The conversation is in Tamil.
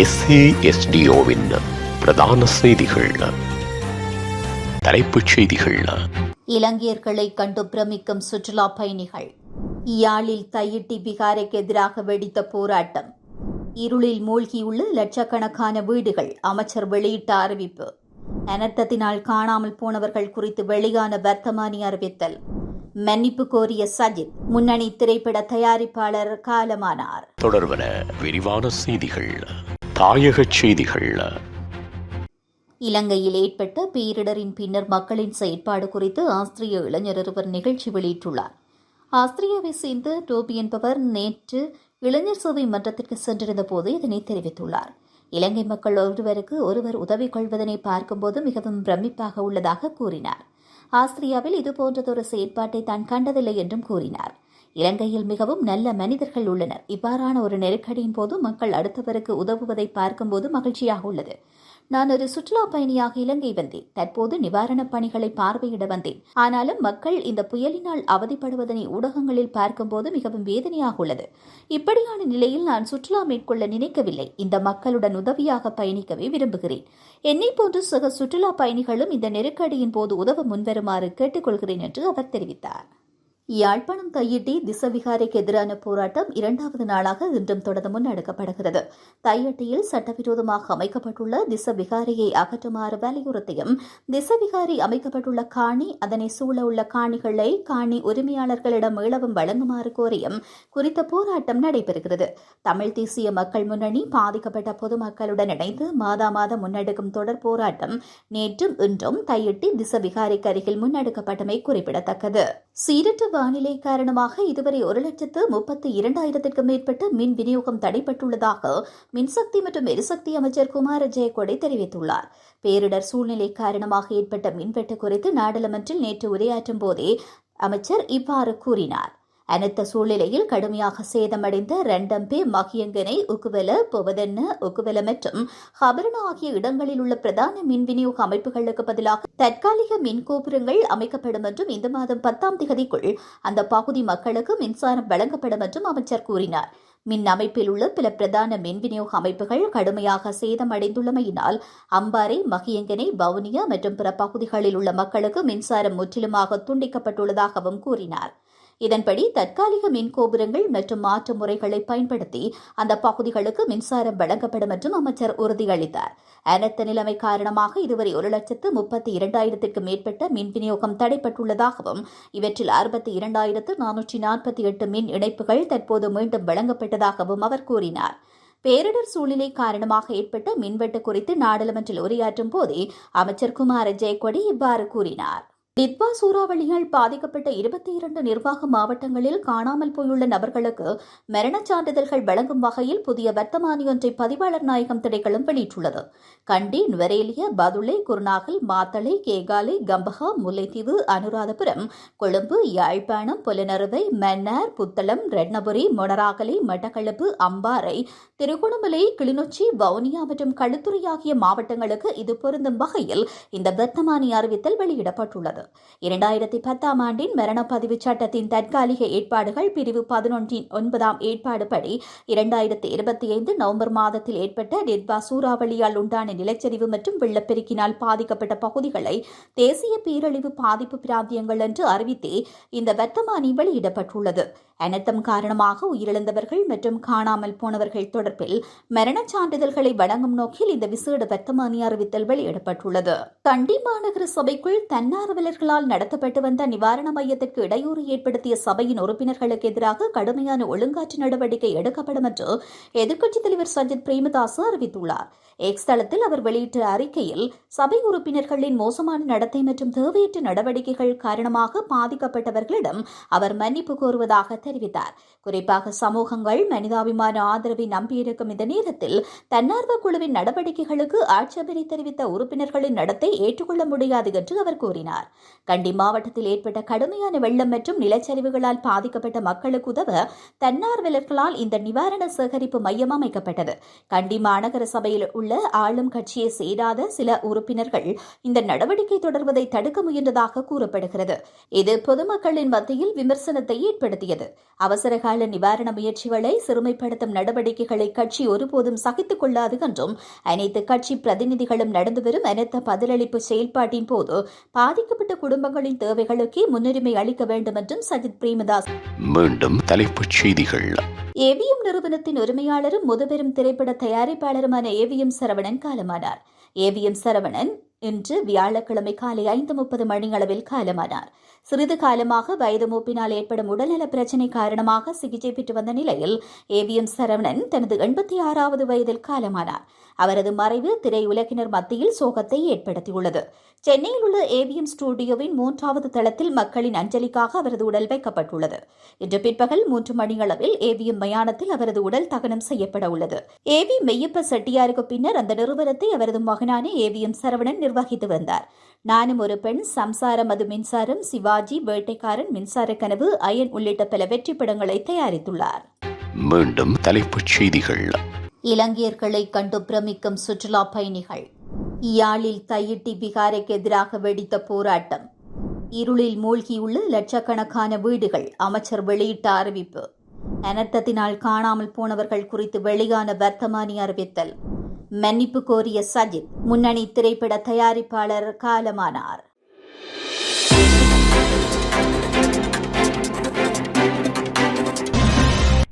எஸ்ஏஎஸ்டிஓவின் பிரதான செய்திகள். தலைப்புச் செய்திகள். இலங்கையர்களை கண்டு பிரமிக்கும் சுற்றுலா பயணிகள். யாழில் தையிட்டி பிகாரைக்கு எதிராக வெடித்த போராட்டம். இருளில் மூழ்கியுள்ள லட்சக்கணக்கான வீடுகள் அமைச்சர் வெளியிட்ட அறிவிப்பு. அனர்த்தத்தினால் காணாமல் போனவர்கள் குறித்து வெளியான வர்த்தமானி அறிவித்தல். மன்னிப்பு கோரிய சஜித் முன்னணி திரைப்பட தயாரிப்பாளர் காலமானார். தொடர்பன விரிவான செய்திகள். தாயகச் செய்திகள் இலங்கையில் ஏற்பட்ட பேரிடரின் பின்னர் மக்களின் செயற்பாடு குறித்து ஆஸ்திரிய இளைஞர் ஒருவர் நிகழ்ச்சி வெளியிட்டுள்ளார். ஆஸ்திரியாவை சேர்ந்த டோபி என்பவர் நேற்று இளைஞர் சேவை மன்றத்திற்கு சென்றிருந்த போது இதனை தெரிவித்துள்ளார். இலங்கை மக்கள் ஒருவருக்கு ஒருவர் உதவி கொள்வதனை பார்க்கும்போது மிகவும் பிரமிப்பாக உள்ளதாக கூறினார். ஆஸ்திரியாவில் இதுபோன்றதொரு செயற்பாட்டை தான் கண்டதில்லை என்றும் கூறினார். இலங்கையில் மிகவும் நல்ல மனிதர்கள் உள்ளனர். இவ்வாறான ஒரு நெருக்கடியின் போது மக்கள் அடுத்தவருக்கு உதவுவதை பார்க்கும்போது மகிழ்ச்சியாக உள்ளது. நான் ஒரு சுற்றுலா பயணியாக இலங்கை வந்தேன். தற்போது நிவாரணப் பணிகளை பார்வையிட வந்தேன். ஆனாலும் மக்கள் இந்த புயலினால் அவதிப்படுவதனை ஊடகங்களில் பார்க்கும்போது மிகவும் வேதனையாக உள்ளது. இப்படியான நிலையில் நான் சுற்றுலா மேற்கொள்ள நினைக்கவில்லை. இந்த மக்களுடன் உதவியாக பயணிக்கவே விரும்புகிறேன். என்னை போன்று சக சுற்றுலா பயணிகளும் இந்த நெருக்கடியின் போது உதவ முன்வருமாறு கேட்டுக்கொள்கிறேன் என்று அவர் தெரிவித்தார். யாழ்ப்பாணம் தையிட்டி திசவிகாரைக்கு எதிரான போராட்டம் இரண்டாவது நாளாக இன்றும் தொடர்ந்து முன்னெடுக்கப்படுகிறது. தையட்டியில் சட்டவிரோதமாக அமைக்கப்பட்டுள்ள திசவிகாரையை அகற்றுமாறு வலியுறுத்தியும் திசவிகாரி அமைக்கப்பட்டுள்ள காணி அதனை சூழ உள்ள காணிகளை காணி உரிமையாளர்களிடம் மீளவும் வழங்குமாறு கோரியும் குறித்த போராட்டம் நடைபெறுகிறது. தமிழ் தேசிய மக்கள் முன்னணி பாதிக்கப்பட்ட பொதுமக்களுடன் இணைந்து மாதா மாதம் முன்னெடுக்கும் தொடர் போராட்டம் நேற்றும் இன்றும் தையிட்டி திசவிகாரைக்கு அருகில் முன்னெடுக்கப்பட்டமை குறிப்பிடத்தக்கது. சீரற்ற வானிலை காரணமாக இதுவரை ஒரு லட்சத்து முப்பத்து இரண்டாயிரத்திற்கும் மேற்பட்ட மின் விநியோகம் தடைப்பட்டுள்ளதாக மின்சக்தி மற்றும் எரிசக்தி அமைச்சர் குமார ஜெயக்கொடை தெரிவித்துள்ளார். பேரிடர் சூழ்நிலை காரணமாக ஏற்பட்ட மின்வெட்டு குறித்து நாடாளுமன்றில் நேற்று உரையாற்றும் போதே அமைச்சர் இவ்வாறு கூறினார். அனைத்த சூழ்நிலையில் கடுமையாக சேதமடைந்த ரெண்டம்பே மகியங்கனை உக்குவல பொவதென்ன உக்குவல மற்றும் ஹபரண ஆகிய இடங்களில் உள்ள பிரதான மின் விநியோக அமைப்புகளுக்கு பதிலாக தற்காலிக மின் கோபுரங்கள் அமைக்கப்படும் என்றும் இந்த மாதம் பத்தாம் திகதிக்குள் அந்த பகுதி மக்களுக்கு மின்சாரம் வழங்கப்படும் என்றும் அமைச்சர் கூறினார். மின் அமைப்பில் உள்ள பல பிரதான மின் விநியோக அமைப்புகள் கடுமையாக சேதமடைந்துள்ளமையினால் அம்பாறை மகியங்கனை வவுனியா மற்றும் பிற பகுதிகளில் உள்ள மக்களுக்கு மின்சாரம் முற்றிலுமாக துண்டிக்கப்பட்டுள்ளதாகவும் கூறினார். இதன்படி தற்காலிக மின் கோபுரங்கள் மற்றும் மாற்று முறைகளை பயன்படுத்தி அந்த பகுதிகளுக்கு மின்சாரம் வழங்கப்படும் என்றும் அமைச்சர் உறுதியளித்தார். அனர்த்த நிலைமை காரணமாக இதுவரை ஒரு லட்சத்து முப்பத்தி இரண்டாயிரத்திற்கும் மேற்பட்ட மின் விநியோகம் தடைப்பட்டுள்ளதாகவும் இவற்றில் அறுபத்தி இரண்டாயிரத்து நானூற்றி நாற்பத்தி எட்டு மின் இணைப்புகள் தற்போது மீண்டும் வழங்கப்பட்டதாகவும் அவர் கூறினார். பேரிடர் சூழ்நிலை காரணமாக ஏற்பட்ட மின்வெட்டு குறித்து நாடாளுமன்றில் உரையாற்றும் போதே அமைச்சர் குமார ஜெயக்கொடி இவ்வாறு கூறினார். டிட்வா சூறாவளியால் பாதிக்கப்பட்ட இருபத்தி இரண்டு நிர்வாக மாவட்டங்களில் காணாமல் போயுள்ள நபர்களுக்கு மரணச் சான்றிதழ்கள் வழங்கும் வகையில் புதிய வர்த்தமானி ஒன்றை பதிவாளர் நாயகம் திணைக்களம் வெளியிட்டுள்ளது. கண்டி நுவரேலிய பதுளை குருநாகல் மாத்தளை கேகாலை கம்பஹா முல்லைத்தீவு அனுராதபுரம் கொழும்பு யாழ்ப்பாணம் புலனறுவை மன்னார் புத்தளம் ரெட்னபுரி மொனராகலை மட்டக்களப்பு அம்பாறை திருகோணமலை கிளிநொச்சி வவுனியா மற்றும் களுத்துறை ஆகிய மாவட்டங்களுக்கு இது பொருந்தும் வகையில் இந்த வர்த்தமானி அறிவித்தல் வெளியிடப்பட்டுள்ளது. உள்ளது இரண்டாயிரத்தி பத்தாம் ஆண்டின் மரணப்பதிவு சட்டத்தின் தற்காலிக ஏற்பாடுகள் பிரிவு பதினொன்றின் ஒன்பதாம் ஏற்பாடுபடி இரண்டாயிரத்தி இருபத்தி ஐந்து நவம்பர் மாதத்தில் ஏற்பட்ட டெட்பா சூறாவளியால் உண்டான நிலச்சரிவு மற்றும் வெள்ளப்பெருக்கினால் பாதிக்கப்பட்ட பகுதிகளை தேசிய பேரழிவு பாதிப்பு பிராந்தியங்கள் என்று அறிவித்தே இந்த வர்த்தமானி வெளியிடப்பட்டுள்ளது. அனர்த்தம் காரணமாக உயிரிழந்தவர்கள் மற்றும் காணாமல் போனவர்கள் தொடர்பில் மரணச் சான்றிதழ்களை வழங்கும் நோக்கில் இந்த விசேட வர்த்தமானி அறிவித்தல் வெளியிடப்பட்டுள்ளது. கண்டி மாநகர சபைக்குள் தன்னார்வல தன்னார்வலர்களால் நடத்தப்பட்டு வந்த நிவாரண மையத்திற்கு இடையூறு ஏற்படுத்திய சபையின் உறுப்பினர்களுக்கு எதிராக கடுமையான ஒழுங்காற்று நடவடிக்கை எடுக்கப்படும் என்று எதிர்க்கட்சித் தலைவர் சஜித் பிரேமதாஸ் அறிவித்துள்ளார். எக்ஸ் தளத்தில் அவர் வெளியிட்ட அறிக்கையில் சபை உறுப்பினர்களின் மோசமான நடத்தை மற்றும் தேவையற்ற நடவடிக்கைகள் காரணமாக பாதிக்கப்பட்டவர்களிடம் அவர் மன்னிப்பு கோருவதாக தெரிவித்தார். குறிப்பாக சமூகங்கள் மனிதாபிமான ஆதரவை நம்பியிருக்கும் இந்த நேரத்தில் தன்னார்வ குழுவின் நடவடிக்கைகளுக்கு ஆட்சேபனை தெரிவித்த உறுப்பினர்களின் நடத்தை ஏற்றுக்கொள்ள முடியாது என்று அவர் கூறினார். கண்டி மாவட்டத்தில் ஏற்பட்ட கடுமையான வெள்ளம் மற்றும் நிலச்சரிவுகளால் பாதிக்கப்பட்ட மக்களுக்கு உதவ தன்னார்வலர்களால் இந்த நிவாரண சேகரிப்பு மையம் அமைக்கப்பட்டது. கண்டி மாநகர சபையில் உள்ள ஆளும் கட்சியை சேராத சில உறுப்பினர்கள் இந்த நடவடிக்கை தொடர்வதை தடுக்க முயன்றதாக கூறப்படுகிறது. இது பொதுமக்களின் மத்தியில் விமர்சனத்தை ஏற்படுத்தியது. அவசரகால நிவாரண முயற்சிகளை சிறுமைப்படுத்தும் நடவடிக்கைகளை கட்சி ஒருபோதும் சகித்துக் கொள்ளாது என்றும் அனைத்து கட்சி பிரதிநிதிகளும் நடந்து வரும் அனைத்த பதிலளிப்பு செயல்பாட்டின் போது பாதிக்கப்பட்ட குடும்பங்களின் தேவைகளுக்கே முன்னுரிமை அளிக்க வேண்டும் என்றும் சஜித் பிரேமதாஸ். மீண்டும் தலைப்புச் செய்திகள். ஏவிஎம் நிறுவனத்தின் உரிமையாளரும் முதுபெரும் திரைப்பட தயாரிப்பாளருமான ஏவிஎம் சரவணன் காலமானார். ஏவிஎம் சரவணன் இன்று வியாழக்கிழமை காலை ஐந்து முப்பது மணியளவில் காலமானார். சிறிது காலமாக வயது மூப்பினால் ஏற்படும் உடல்நல பிரச்சினை காரணமாக சிகிச்சை பெற்று வந்த நிலையில் ஏவிஎம் சரவணன் தனது எண்பத்தி ஆறாவது வயதில் காலமானார். அவரது மறைவு திரையுலகினர் மத்தியில் சோகத்தை ஏற்படுத்தியுள்ளது. சென்னையில் உள்ள ஏவிஎம் ஸ்டுடியோவின் மூன்றாவது தளத்தில் மக்களின் அஞ்சலிக்காக அவரது உடல் வைக்கப்பட்டுள்ளது. இன்று பிற்பகல் மூன்று மணியளவில் ஏவிஎம் மயானத்தில் அவரது உடல் தகனம் செய்யப்பட உள்ளது. ஏவி மெய்யப்ப செட்டியாருக்கு பின்னர் அந்த நிறுவனத்தை அவரது மகனான ஏவிஎம் சரவணன் நிர்வகித்து வந்தார். நானும் ஒரு பெண் சம்சாரம் அது மின்சாரம் சிவாஜி வேட்டைக்காரன் மின்சார கனவு அயன் உள்ளிட்ட பல வெற்றி படங்களை தயாரித்துள்ளார். மீண்டும் தலைப்புச் செய்திகள். இலங்கையர்களை கண்டு பிரமிக்கும் சுற்றுலா பயணிகள். இயாழில் தையிட்டி பிகாரைக்கு எதிராக வெடித்த போராட்டம். இருளில் மூழ்கியுள்ள லட்சக்கணக்கான வீடுகள் அமைச்சர் வெளியிட்ட அறிவிப்பு. அனர்த்தத்தினால் காணாமல் போனவர்கள் குறித்து வெளியான வர்த்தமானி அறிவித்தல். மன்னிப்பு கோரிய சஜித் முன்னணி திரைப்பட தயாரிப்பாளர் காலமானார்.